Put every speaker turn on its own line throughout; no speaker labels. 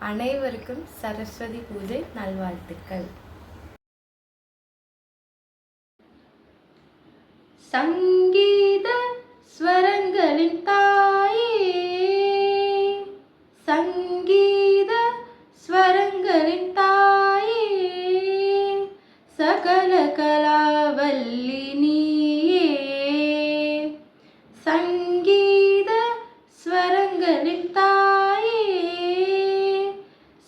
அனைவருக்கும் சரஸ்வதி பூஜை நல்வாழ்த்துக்கள். சங்கீத ஸ்வரங்களின் தா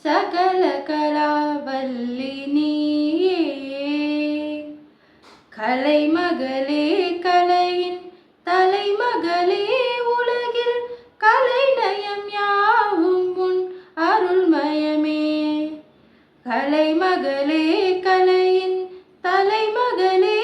சகல கலாவல்லினியே. கலைமகளே கலையின் தலைமகளே உலகில் கலைநயம் யாவும் உன் அருள்மயமே. கலைமகளே கலையின் தலைமகளே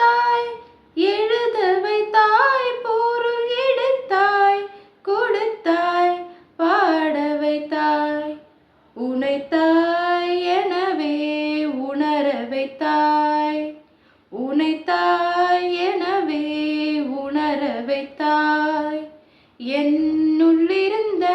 தாய் எழுத வைத்தாய் பொருள் எடுத்தாய் கொடுத்தாய் பாட வைத்தாய். உனைத்தாய் எனவே உணர வைத்தாய். உனைத்தாய் எனவே உணர வைத்தாய். என்னுள்ளிருந்த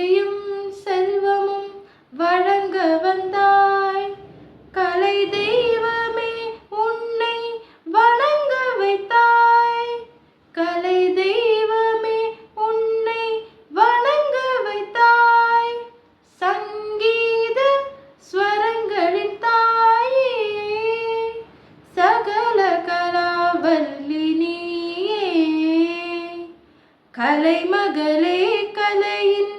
கல்வியும் செல்வமும் வழங்க வந்தாய். கலை தெய்வமே உன்னை வணங்க வைத்தாய். கலை தெய்வமே உன்னை வணங்க வைத்தாய். சங்கீத ஸ்வரங்களின் தாயே சகல கலாவல்லி நீயே கலைமகளே கலையின்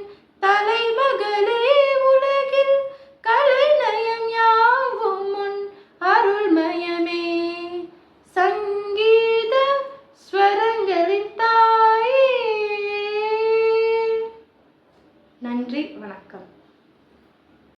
நன்றி வணக்கம்.